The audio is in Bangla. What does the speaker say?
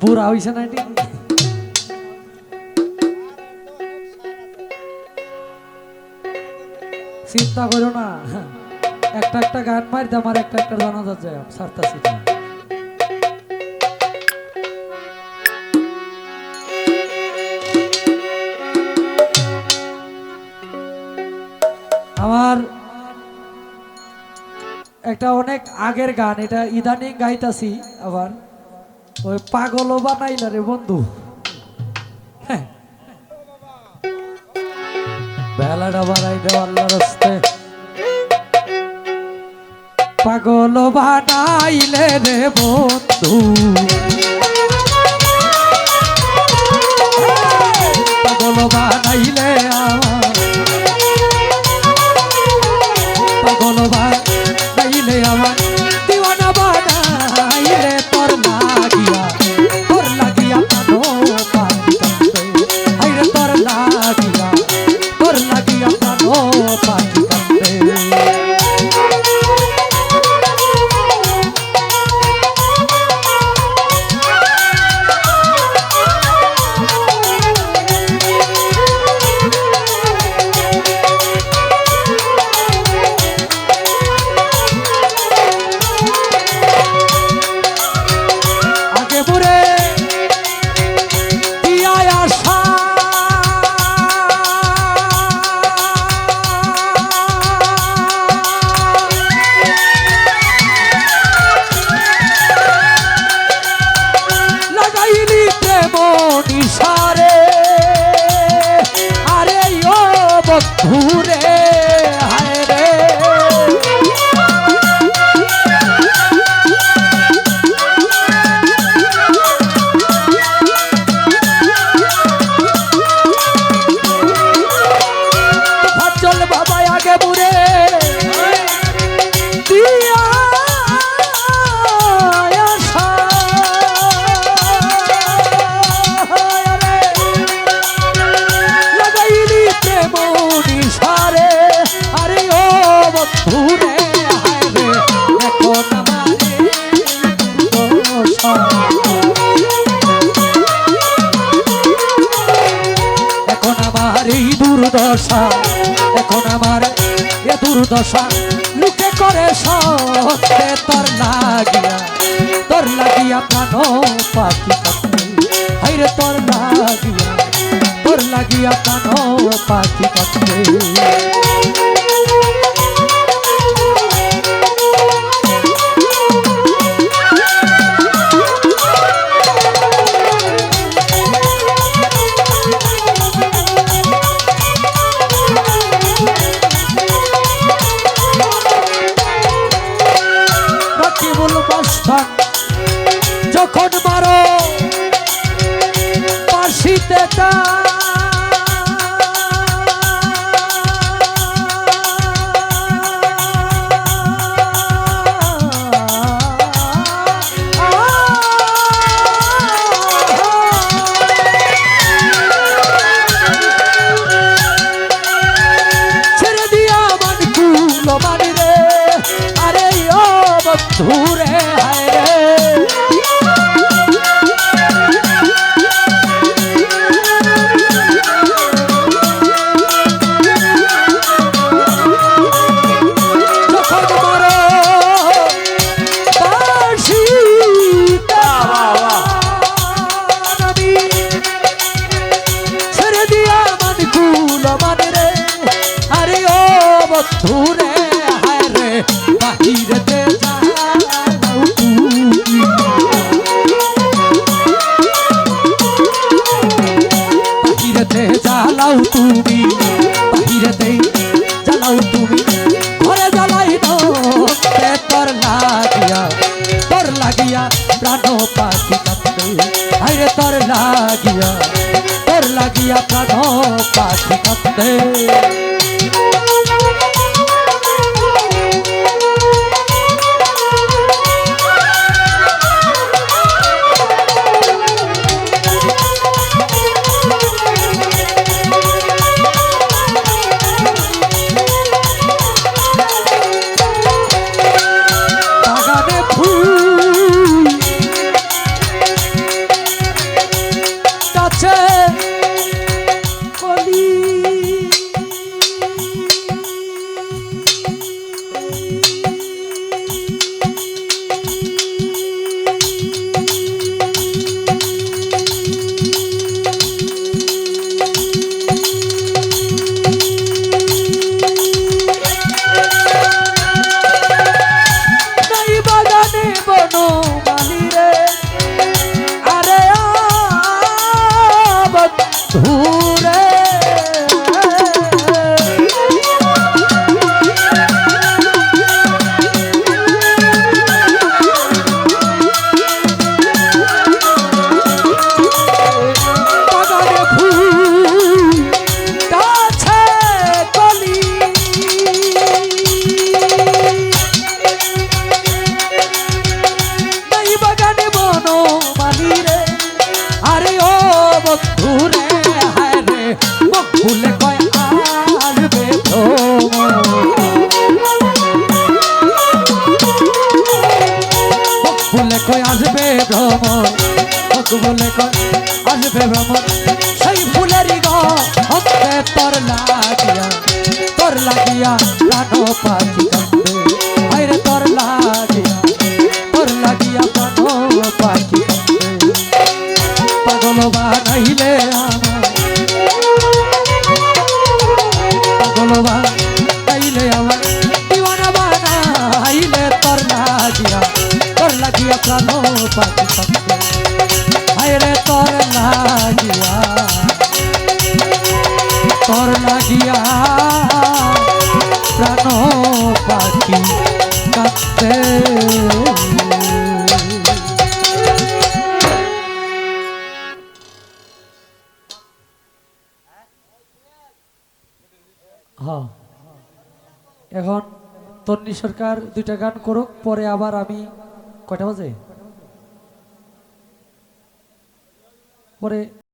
বুড়া হইছে না এটি চিন্তা করো না একটা একটা গান মার আমার একটা একটা জানা যায় সারতাছি না। আমার একটা অনেক আগের গান, এটা ইদানিং গাইতাছি আবার। ওই পাগলও বানাইলা রে বন্ধু। হ্যাঁ। বেলাটা বাড়াই দেওয়ার রাস্তে পাগল বানাইলে রে বন্ধু। পাগল বানাইলে আমার বন্ধুরে দুর্দশা। এখন আমার এ দুর্দশা লুকে করে সত্যে তোর লাগিয়া তোর লাগিয়া প্রাণ পাখি পাখি। হাইরে তোর লাগিয়া তোর লাগিয়া প্রাণ পাখি কান্দে যখন মারো পাশিতে তা ছেড়ে বন্ধু রে হায় রে বাহিরেতে যাও তুমি বাহিরেতে জ্বালাও তুমি বাহিরেতে জ্বালাও তুমি ঘরে জ্বালাই নো তোর লাগিয়া তোর লাগিয়া প্রাণ পাখি কান্দে হাইরে তোর লাগিয়া তোর লাগিয়া প্রাণ পাখি কান্দে লাগিয়া প্রাণ পাখি কান্দে আরে তোর লাগিয়া তোর লাগিয়া প্রাণ পাখি কান্দে পাগল বানাইলে আমার পাগল বানাইলে আমার দিওয়ানা বানাইলে তোর লাগিয়া তোর লাগিয়া প্রাণ পাখি কান্দে আরে তোর লাগিয়া তোর লাগিয়া এখন তন্নি সরকার দুইটা গান করুক পরে আবার আমি কয়টা বাজে? পরে